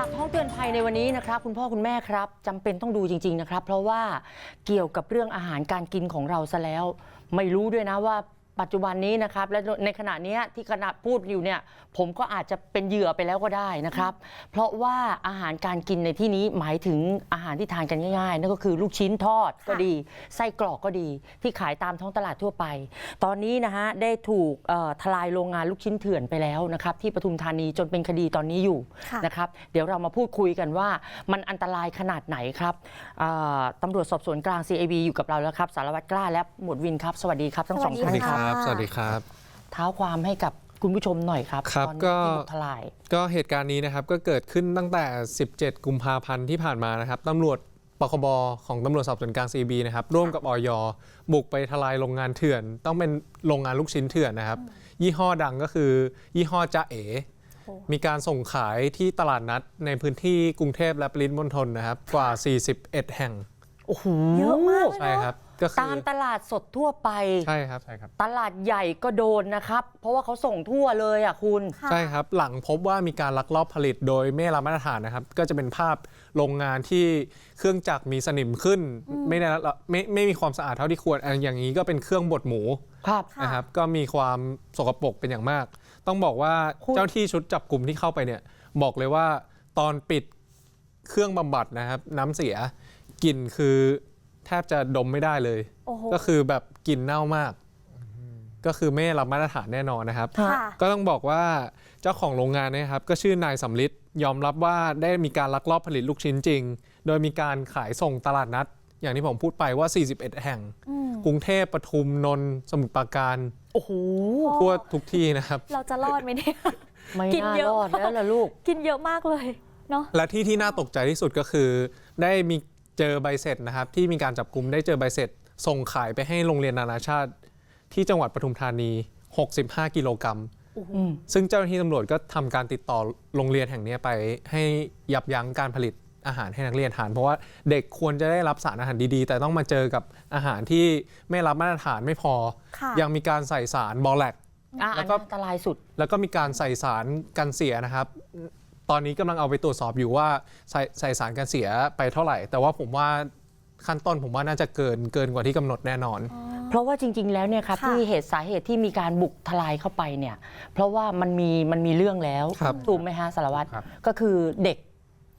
ปากท้องเตือนภัยในวันนี้นะครับ คุณพ่อคุณแม่ครับจำเป็นต้องดูจริง ๆนะครับ เพราะว่าเกี่ยวกับเรื่องอาหารการกินของเราซะแล้ว ไม่รู้ด้วยนะว่า ปัจจุบันนี้นะครับ และในขณะเนี้ยที่ขณะพูดอยู่เนี่ยผมก็อาจจะเป็นเหยื่อไปแล้วก็ได้นะครับ เพราะว่าอาหารการกินในที่นี้หมายถึงอาหารที่ทานกันง่ายๆนั่นก็คือลูกชิ้นทอดก็ดีไส้กรอกก็ดีที่ขายตามท้องตลาดทั่วไป ตอนนี้นะฮะได้ถูกเอ่อทลายโรงงานลูกชิ้นเถื่อนไปแล้วนะครับ ที่ปทุมธานีจนเป็นคดีตอนนี้อยู่ค่ะ นะครับ เดี๋ยวเรามาพูดคุยกันว่ามันอันตรายขนาดไหนครับเอ่อตำรวจสอบสวนกลาง CAB อยู่กับเราแล้วครับ สารวัตรกล้าและหมวดวินครับ สวัสดีครับทั้งสองสวัท่าสนดีครับค่ะสวัสดีครับ เท้าความให้กับคุณผู้ชมหน่อยครับครับตอนนี้ก็ ที่ถูกทลาย ก็เหตุการณ์นี้นะครับก็เกิดขึ้นตั้งแต่ 17 กุมภาพันธ์ที่ผ่านมานะครับตำรวจปคบของตำรวจสอบสวนกลาง CB นะครับร่วมกับออยบุกไปทลายโรงงานเถื่อน ต้องเป็นโรงงานลูกชิ้นเถื่อนนะครับ ยี่ห้อดังก็คือ ยี่ห้อจ้าเอ๋โอ้มีการส่งขายที่ตลาดนัดในพื้นที่กรุงเทพและปริมณฑลนะครับกว่า 41 แห่ง โอ้โหเยอะมากเลยใช่ครับ ก็คืตามตลาดสดทั่วไป ใช่ครับ ใช่ครับ ตลาดใหญ่ก็โดนนะครับ เพราะว่าเขาส่งทั่วเลยอะคุณค่ะใช่ครับ หลังพบว่ามีการลักลอบผลิตโดยไม่รับมาตรฐานนะครับ ก็จะเป็นภาพโรงงานที่เครื่องจักรมีสนิมขึ้น ไม่ได้ละไม่ไม่มีความสะอาดเท่าที่ควรอันอย่างนี้ก็เป็นเครื่องบดหมูครับ ค่ะ นะครับ ก็มีความสกปรกเป็นอย่างมาก ต้องบอกว่าคุณ เจ้าที่ชุดจับกลุ่มที่เข้าไปเนี่ยบอกเลยว่าตอนปิดเครื่องบำบัดนะครับ น้ำเสียกลิ่นคือ แทบจะดมไม่ได้เลย โอ้โห ก็คือแบบกลิ่นเน่ามาก ก็คือไม่ได้รับมาตรฐานแน่นอนนะครับฮะค่ะ ก็ต้องบอกว่าเจ้าของโรงงานเนะครับก็ชื่อนายสำลิดยอมรับว่าได้มีการลักลอบผลิตลูกชิ้นจริง โดยมีการขายส่งตลาดนัด อย่างที่ผมพูดไปว่า 41 แห่ง อืมกรุงเทพปทุมนนท์สมุทรปราการโอ้โห ทั่วทุกที่นะครับ เราจะรอดไหมเนี่ย ไม่กินน่าเยอะ รอดแล้วล่ะลูก กินเยอะมากเลย เนาะ และที่ที่น่าตกใจที่สุดก็คือ ได้มี เจอใบเสร็จนะครับ ที่มีการจับกลุ่มได้เจอใบเสร็จ ส่งขายไปให้โรงเรียนนานาชาติ ที่จังหวัดปทุมธานี 65 กิโลกรัมอืมซึ่งเจ้าหน้าที่ตำรวจก็ทำการติดต่อโรงเรียนแห่งนี้ไปให้ยับยั้งการผลิตอาหารให้นักเรียนทาน เพราะว่าเด็กควรจะได้รับสารอาหารดีๆ แต่ต้องมาเจอกับอาหารที่ไม่รับมาตรฐานไม่พอค่ะยังมีการใส่สารบอแลกอะแล้อันวก็นั้นอันตรายสุด แล้วก็มีการใส่สารกันเสียนะครับ ตอนนี้กำลังเอาไปตรวจสอบอยู่ว่าใส่ใส่สารกันเสียไปเท่าไหร่ แต่ว่าผมว่าขั้นต้นผมว่าน่าจะเกินเกินกว่าที่กำหนดแน่นอน เพราะว่าจริง ๆ แล้วเนี่ยครับค่ะที่เหตุสาเหตุที่มีการบุกทลายเข้าไปเนี่ย เพราะว่ามันมีมันมีเรื่องแล้วครับถูกไหมฮะสารวัตรครับก็คือเด็ก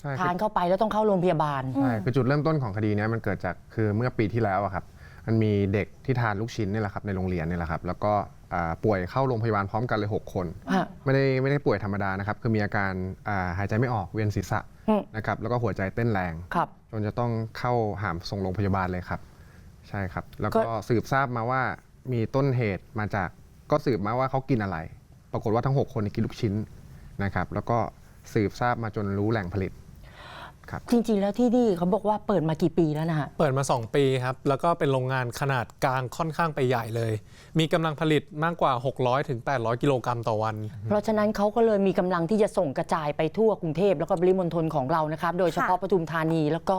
ใช่ทานคือเข้าไปแล้วต้องเข้าโรงพยาบาลใช่คือจุดเริ่มต้นของคดีเนี้ยมันเกิดจากคือเมื่อปีที่แล้วอะครับ มันมีเด็กที่ทานลูกชิ้นนี่แหละครับในโรงเรียนนี่แหละครับ แล้วก็อ่าป่วยเข้าโรงพยาบาลพร้อมกันเลย 6 คน ฮะ ไม่ได้ไม่ได้ป่วยธรรมดานะครับ คือมีอาการอ่าหายใจไม่ออกเวียนศีรษะอืม นะครับแล้วก็หัวใจเต้นแรง ครับ จนจะต้องเข้าหามส่งโรงพยาบาลเลยครับ ใช่ครับ แล้วก็ก็ สืบทราบมาว่ามีต้นเหตุมาจากก็สืบมาว่าเขากินอะไร ปรากฏว่าทั้ง 6 คนกินลูกชิ้นนะครับ แล้วก็สืบทราบมาจนรู้แหล่งผลิต จริงๆ แล้วที่นี่เขาบอกว่าเปิดมากี่ปีแล้วนะฮะ เปิดมา 2 ปีครับ แล้วก็เป็นโรงงานขนาดกลางค่อนข้างไปใหญ่เลย มีกำลังผลิตมากกว่า 600ถึง800 กิโลกรัมต่อวัน เพราะฉะนั้นเขาก็เลยมีกำลังที่จะส่งกระจายไปทั่วกรุงเทพแล้วก็ปริมณฑลของเรานะครับ โดยเฉพาะปทุมธานีแล้วก็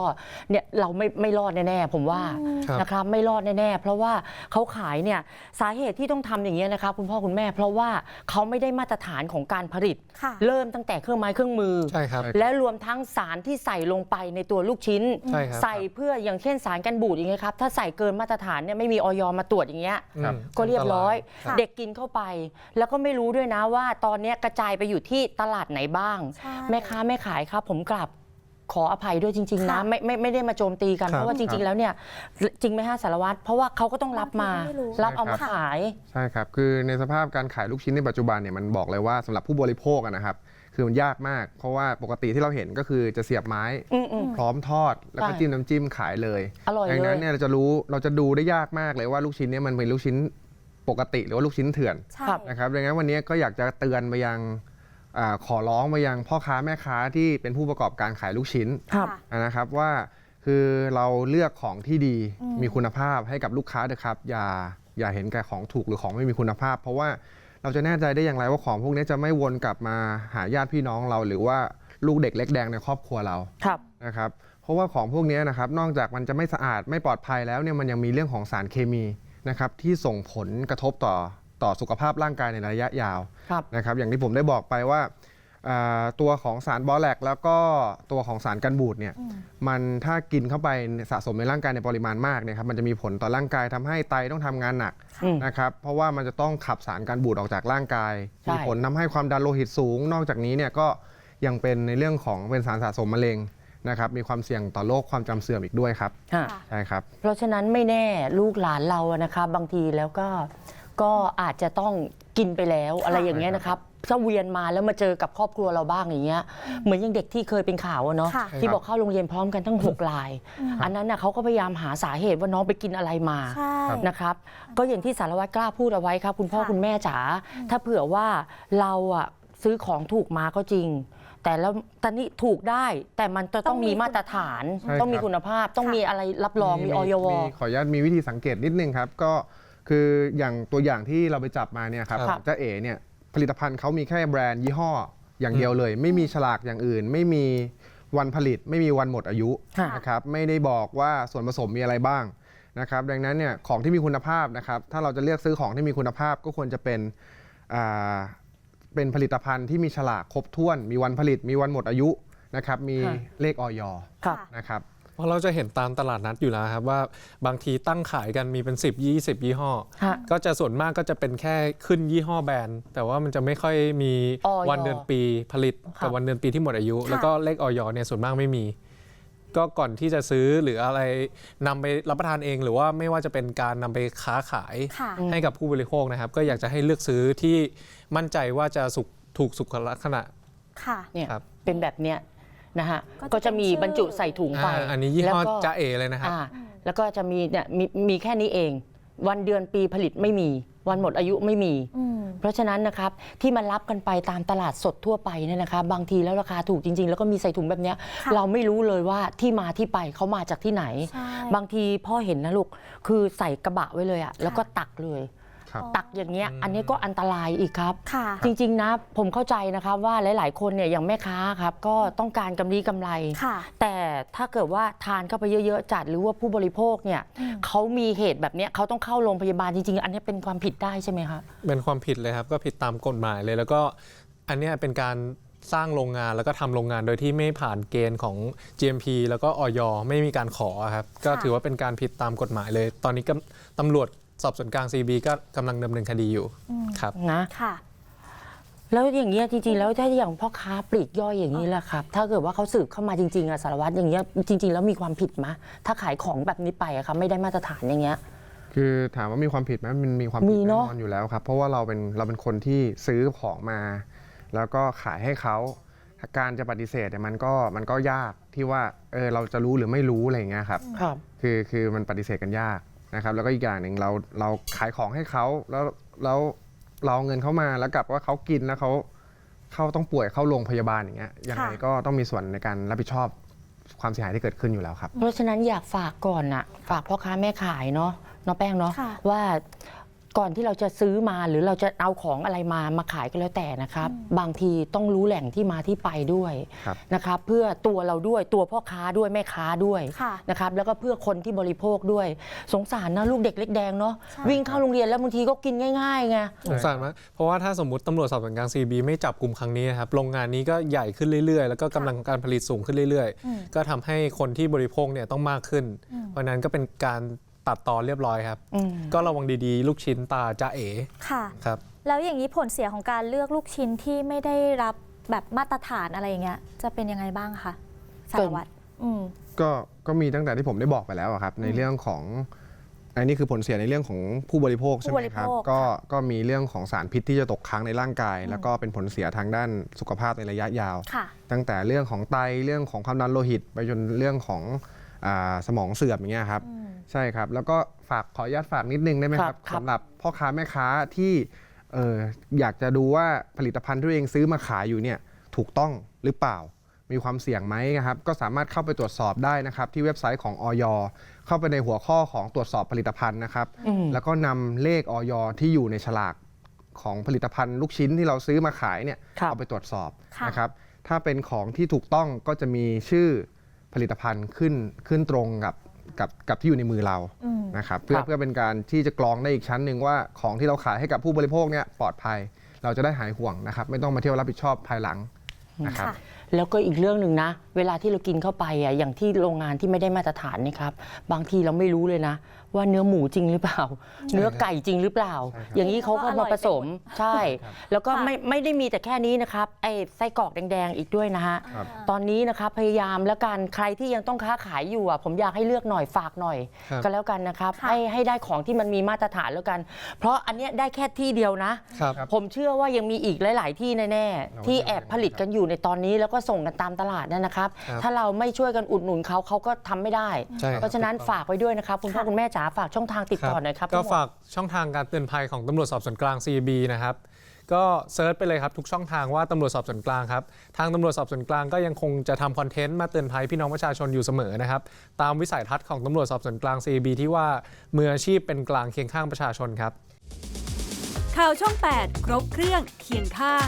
เนี่ยเราไม่ไม่รอดแน่ๆผมว่าครับ นะครับไม่รอดแน่ๆเพราะว่าเขาขายเนี่ยสาเหตุที่ต้องทำอย่างนี้ยนะครับคุณพ่อคุณแม่ เพราะว่าเขาไม่ได้มาตรฐานของการผลิต ค่ะ เริ่มตั้งแต่เครื่องไม้เครื่องมือ ใช่ครับ และรวมทั้งสารที่ใส่ลงไปในตัวลูกชิ้น ใช่ครับ ใส่เพื่ออย่างเช่นสารกันบูดอย่างเงี้ยครับถ้าใส่เกินมาตรฐานเนี่ยไม่มีออยมาตรวจอย่างเงี้ย ครับอืมก็เรียบร้อย ค่ะ เด็กกินเข้าไป แล้วก็ไม่รู้ด้วยนะว่าตอนเนี้ยกระจายไปอยู่ที่ตลาดไหนบ้าง ใช่ แม่ค้าแม่ขายครับ ผมกลับขออภัยด้วยจริง ๆ นะค่ะ ไม่ไม่ไม่ได้มาโจมตีกัน ครับเพราะว่าจริง ๆ แล้วเนี่ย จริงไหมฮะสารวัตรเพราะว่าเขาก็ต้องรับมา ไม่รู้ รับเอามาใช่ครับ ขาย ใช่ครับ คือในสภาพการขายลูกชิ้นในปัจจุบันเนี่ยมันบอกเลยว่าสำหรับผู้บริโภคอะนะครับ คือมันยากมาก เพราะว่าปกติที่เราเห็นก็คือจะเสียบไม้ อืมอืม พร้อมทอดแล้วก็ใช่จิ้มน้ำจิ้มขายเลยอร่อยดังเลนั้ยนเนี่ยเราจะรู้เราจะดูได้ยากมากเลยว่าลูกชิ้นเนี่ยมันเป็นลูกชิ้นปกติหรือว่าลูกชิ้นเถื่อนใช่ครับ นะครับดังนั้นวันนี้ก็อยากจะเตือนไปยังอาขอร้องไปยังพ่อค้าแม่ค้าที่เป็นผู้ประกอบการขายลูกชิ้น ครับค่ะนะครับว่าคือเราเลือกของที่ดีอืมมีคุณภาพให้กับลูกค้าเถอะครับ อย่าอย่าเห็นแก่ของถูกหรือของไม่มีคุณภาพ เพราะว่า เราจะแน่ใจได้อย่างไรว่าของพวกนี้จะไม่วนกลับมาหาญาติพี่น้องเรา หรือว่าลูกเด็กเล็กแดงในครอบครัวเราครับนะครับ เพราะว่าของพวกนี้นะครับนอกจากมันจะไม่สะอาดไม่ปลอดภัยแล้วเนี่ยมันยังมีเรื่องของสารเคมีนะครับที่ส่งผลกระทบต่อต่อสุขภาพร่างกายในระยะยาวครับนะครับ อย่างที่ผมได้บอกไปว่าอ่า ตัวของสารบอแลกแล้วก็ตัวของสารกันบูดเนี่ยอืมมันถ้ากินเข้าไปสะสมในร่างกายในปริมาณมากเนี่ยครับมันจะมีผลต่อร่างกายทำให้ไตต้องทำงานหนักอืมนะครับเพราะว่ามันจะต้องขับสารการบูดออกจากร่างกายใช่มีผลทำให้ความดันโลหิตสูง นอกจากนี้เนี่ยก็ยังเป็นในเรื่องของเป็นสารสะสมมะเร็งนะครับมีความเสี่ยงต่อโรคความจำเสื่อมอีกด้วยครับฮะค่ะใช่ครับ เพราะฉะนั้นไม่แน่ลูกหลานเราอะนะคะบางทีแล้วก็ ก็อาจจะต้องกินไปแล้วอะไรอย่างเงี้ยนะครับถ้าเวียนมาแล้วมาเจอกับครอบครัวเราบ้างอย่างเงี้ยเหมือนอย่างเด็กที่เคยเป็นข่าวอะเนาะค่ะ ที่บอกเข้าโรงเรียนพร้อมกันทั้งหกราย อันนั้นน่ะเขาก็พยายามหาสาเหตุว่าน้องไปกินอะไรมา ใช่ นะครับก็อย่างที่สารวัตรกล้าพูดเอาไว้ครับคุณพ่อค่ะ คุณแม่จ๋าถ้าเผื่อว่าเราอะซื้อของถูกมาก็จริง แต่แล้วตอนนี้ถูกได้แต่มันจะต้องมีมาตรฐาน ใช่ครับ ต้องมีคุณภาพต้องมีอะไรรับรองมีออยวขออนุญาตมีวิธีสังเกตนิดนึงครับ ก็ คืออย่างตัวอย่างที่เราไปจับมาเนี่ยครับครับเจ้าเอ๋เนี่ยผลิตภัณฑ์เขามีแค่แบรนด์ยี่ห้ออย่างเดียวเลย ไม่มีฉลากอย่างอื่น ไม่มีวันผลิต ไม่มีวันหมดอายุค่ะ นะครับไม่ได้บอกว่าส่วนผสมมีอะไรบ้างนะครับดังนั้นเนี่ยของที่มีคุณภาพนะครับถ้าเราจะเลือกซื้อของที่มีคุณภาพก็ควรจะเป็นอ่าเป็นผลิตภัณฑ์ที่มีฉลากครบถ้วน มีวันผลิตมีวันหมดอายุนะครับมีค่ะเลขออยครับนะครับเพ ราะเราจะเห็นตามตลาดนัดอยู่แล้วครับว่าบางทีตั้งขายกันมีเป็น 10 20 ยี่ห้อฮะก็จะส่วนมากก็จะเป็นแค่ขึ้นยี่ห้อแบรนด์ แต่ว่ามันจะไม่ค่อยมีออยวันเดือนปีผลิตครับกับวันเดือนปีที่หมดอายุค่ะแล้วก็เลขออยเนี่ยส่วนมากไม่มี ก็ก่อนที่จะซื้อหรืออะไรนำไปรับประทานเอง หรือว่าไม่ว่าจะเป็นการนำไปค้าขาย ค่ะ ให้กับผู้บริโภคนะครับ ก็อยากจะให้เลือกซื้อที่มั่นใจว่าจะสุกถูกสุขลักษณะ ค่ะ เนี่ยครับ เป็นแบบเนี้ย นะฮะก็จะก็จะมีเป็นชื่อบรรจุใส่ถุงไปอ่าอันนี้ยี่ห้อแล้วก็จ้าเอเลยนะครับอ่าแล้วก็จะมีเนี่ยมีมีแค่นี้เอง วันเดือนปีผลิตไม่มี วันหมดอายุไม่มีอืมเพราะฉะนั้นนะครับที่มันรับกันไปตามตลาดสดทั่วไปเนี่ยนะครับบางทีแล้วราคาถูกจริง ๆ แล้วก็มีใส่ถุงแบบเนี้ยค่ะเราไม่รู้เลยว่าที่มาที่ไปเขามาจากที่ไหนใช่บางทีพ่อเห็นนะลูกคือใส่กระบะไว้เลยอะแล้วก็ตักเลย ครับตักอย่างเงี้ยอันนี้ก็อันตรายอีกครับ ค่ะ จริง ๆ นะ ผมเข้าใจนะครับว่าหลาย ๆ คนเนี่ยอย่างแม่ค้าครับ ก็ต้องการกำไรกำไร ค่ะ แต่ถ้าเกิดว่าทานเข้าไปเยอะ ๆ จัดหรือว่าผู้บริโภคเนี่ยอืมเขามีเหตุแบบเนี้ยเขาต้องเข้าโรงพยาบาลจริง ๆ อันนี้เป็นความผิดได้ใช่ไหมคะเป็นความผิดเลยครับ ก็ผิดตามกฎหมายเลย แล้วก็อันเนี้ยเป็นการสร้างโรงงานแล้วก็ทำโรงงานโดยที่ไม่ผ่านเกณฑ์ของ GMP แล้วก็ออยไม่มีการขอครับ ก็ถือว่าเป็นการผิดตามกฎหมายเลย ตอนนี้ก็ตำรวจ สอบสวนกลาง CB ก็กำลังดำเนินคดีอยู่อืมครับนะ ค่ะ แล้วอย่างเงี้ยจริงๆแล้วถ้าอย่างพ่อค้าปลีกย่อยอย่างนี้แหละครับ ถ้าเกิดว่าเขาสืบเข้ามาจริงๆอะสารวัตรอย่างเงี้ยจริง ๆ แล้วมีความผิดไหมถ้าขายของแบบนี้ไปอะครับไม่ได้มาตรฐานอย่างเงี้ย คือถามว่ามีความผิดไหมมันมีความมีผิดแน่เนอะนอนอยู่แล้วครับ เพราะว่าเราเป็นเราเป็นคนที่ซื้อของมา แล้วก็ขายให้เขาการจะปฏิเสธเนี่ยมันก็มันก็ยากที่ว่าเออเราจะรู้หรือไม่รู้อะไรอย่างเงี้ยครับ ครับ คือคือมันปฏิเสธกันยาก นะครับแล้วก็อีกอย่างหนึ่งเราเราขายของให้เขาแล้วแล้วเราเอาเงินเขามาแล้วกลับว่าเขากินแล้วเขาเขาต้องป่วยเข้าโรงพยาบาลอย่างเงี้ยยังไงค่ะ ก็ต้องมีส่วนในการรับผิดชอบความเสียหายที่เกิดขึ้นอยู่แล้วครับ เพราะฉะนั้นอยากฝากก่อนอะฝากพ่อค้าแม่ขายเนาะน้องแป้งเนาะค่ะ ว่า ก่อนที่เราจะซื้อมาหรือเราจะเอาของอะไรมามาขายก็แล้วแต่นะครับ บางทีต้องรู้แหล่งที่มาที่ไปด้วยครับ นะครับ เพื่อตัวเราด้วยตัวพ่อค้าด้วยแม่ค้าด้วยค่ะนะครับ แล้วก็เพื่อคนที่บริโภคด้วย สงสารนะลูกเด็กเล็กแดงเนาะใช่ วิ่งเข้าโรงเรียนแล้วบางทีก็กินง่ายๆไง สงสารมากเพราะว่าถ้าสมมติตำรวจสอบสวนกลาง CB ไม่จับกลุ่มครั้งนี้นะครับ โรงงานนี้ก็ใหญ่ขึ้นเรื่อยๆ แล้วก็กำลังการผลิตสูงขึ้นเรื่อย อืม ๆ ก็ทำให้คนที่บริโภคเนี่ยต้องมากขึ้นอืมเพราะฉะนั้นก็เป็นการ ตัดตอนเรียบร้อยครับอืมก็ระวังดีๆ ลูกชิ้นตาจ้าเอ๋ค่ะครับ แล้วอย่างนี้ผลเสียของการเลือกลูกชิ้นที่ไม่ได้รับแบบมาตรฐานอะไรอย่างเงี้ยจะเป็นยังไงบ้างคะสารวัตรอืม ก็ก็มีตั้งแต่ที่ผมได้บอกไปแล้วอะครับ ในเรื่องของอันนี้คือผลเสียในเรื่องของผู้บริโภคใช่ไหมครับ ผู้บริโภค ก็ค่ะก็มีเรื่องของสารพิษที่จะตกค้างในร่างกาย แล้วก็เป็นผลเสียทางด้านสุขภาพในระยะยาว ค่ะ ตั้งแต่เรื่องของไตเรื่องของความดันโลหิต ไปจนเรื่องของอาสมองเสื่อมอย่างเงี้ยครับ อืม ใช่ครับ แล้วก็ฝากขออนุญาตฝากนิดนึงได้ไหมคครัรับบครับ สำหรับพ่อค้าแม่ค้าที่เอออยากจะดูว่าผลิตภัณฑ์ที่ตัวเองซื้อมาขายอยู่เนี่ยถูกต้องหรือเปล่า มีความเสี่ยงไหมนะครับ ก็สามารถเข้าไปตรวจสอบได้นะครับ ที่เว็บไซต์ของออยเข้าไปในหัวข้อของตรวจสอบผลิตภัณฑ์นะครับอืมแล้วก็นำเลขออยที่อยู่ในฉลากของผลิตภัณฑ์ลูกชิ้นที่เราซื้อมาขายเนี่ยครับ เอาไปตรวจสอบค่ะ นะครับ ถ้าเป็นของที่ถูกต้องก็จะมีชื่อผลิตภัณฑ์ขึ้นขึ้นตรงกับ กับกับที่อยู่ในมือเราอืมนะครับเพื่อครับเพื่อเป็นการที่จะกรองได้อีกชั้นหนึ่งว่าของที่เราขายให้กับผู้บริโภคเนี่ยปลอดภัย เราจะได้หายห่วงนะครับ ไม่ต้องมาเที่ยวรับผิดชอบภายหลังนะครับค่ะ แล้วก็อีกเรื่องหนึ่งนะ เวลาที่เรากินเข้าไปอะอย่างที่โรงงานที่ไม่ได้มาตรฐานเนะครับ บางทีเราไม่รู้เลยนะ ว่าเนื้อหมูจริงหรือเปล่า เนื้อไก่จริงหรือเปล่า ใช่ครับ อย่างนี้เขาก็มาผสมใช่ แล้วก็ค่ะไม่ไม่ได้มีแต่แค่นี้นะครับไอ้ไส้กรอกแดงๆอีกด้วยนะฮะ ครับ ตอนนี้นะครับพยายามแล้วกันใครที่ยังต้องค้าขายอยู่อะผมอยากให้เลือกหน่อยฝากหน่อย ครับ ก็แล้วกันนะครับค่ะ ให้ให้ได้ของที่มันมีมาตรฐานแล้วกัน เพราะอันเนี้ยได้แค่ที่เดียวนะ ครับ ผมเชื่อว่ายังมีอีกหลาย ๆ ที่แน่ ๆ ที่แอบผลิตกันอยู่ในตอนนี้แล้วก็ส่งกันตามตลาดนั่นนะครับ ครับถ้าเราไม่ช่วยกันอุดหนุนเขาเขาก็ทำไม่ได้ ใช่ครับ เพราะฉะนั้นฝากไว้ด้วยนะครับ คุณพ่อค่ะคุณแม่จ๋าฝากช่องทางติดต่อหน่อยครับก็ทั้งหมดฝากช่องทางการเตือนภัยของตำรวจสอบสวนกลาง CB นะครับ ก็เซิร์ชไปเลยครับทุกช่องทางว่าตำรวจสอบสวนกลางครับทางตำรวจสอบสวนกลางก็ยังคงจะทำคอนเทนต์มาเตือนภัยพี่น้องประชาชนอยู่เสมอนะครับตามวิสัยทัศน์ของตำรวจสอบสวนกลาง CB ที่ว่ามืออาชีพเป็นกลางเคียงข้างประชาชนครับ ข่าวช่อง 8 ครบเครื่องเคียงข้าง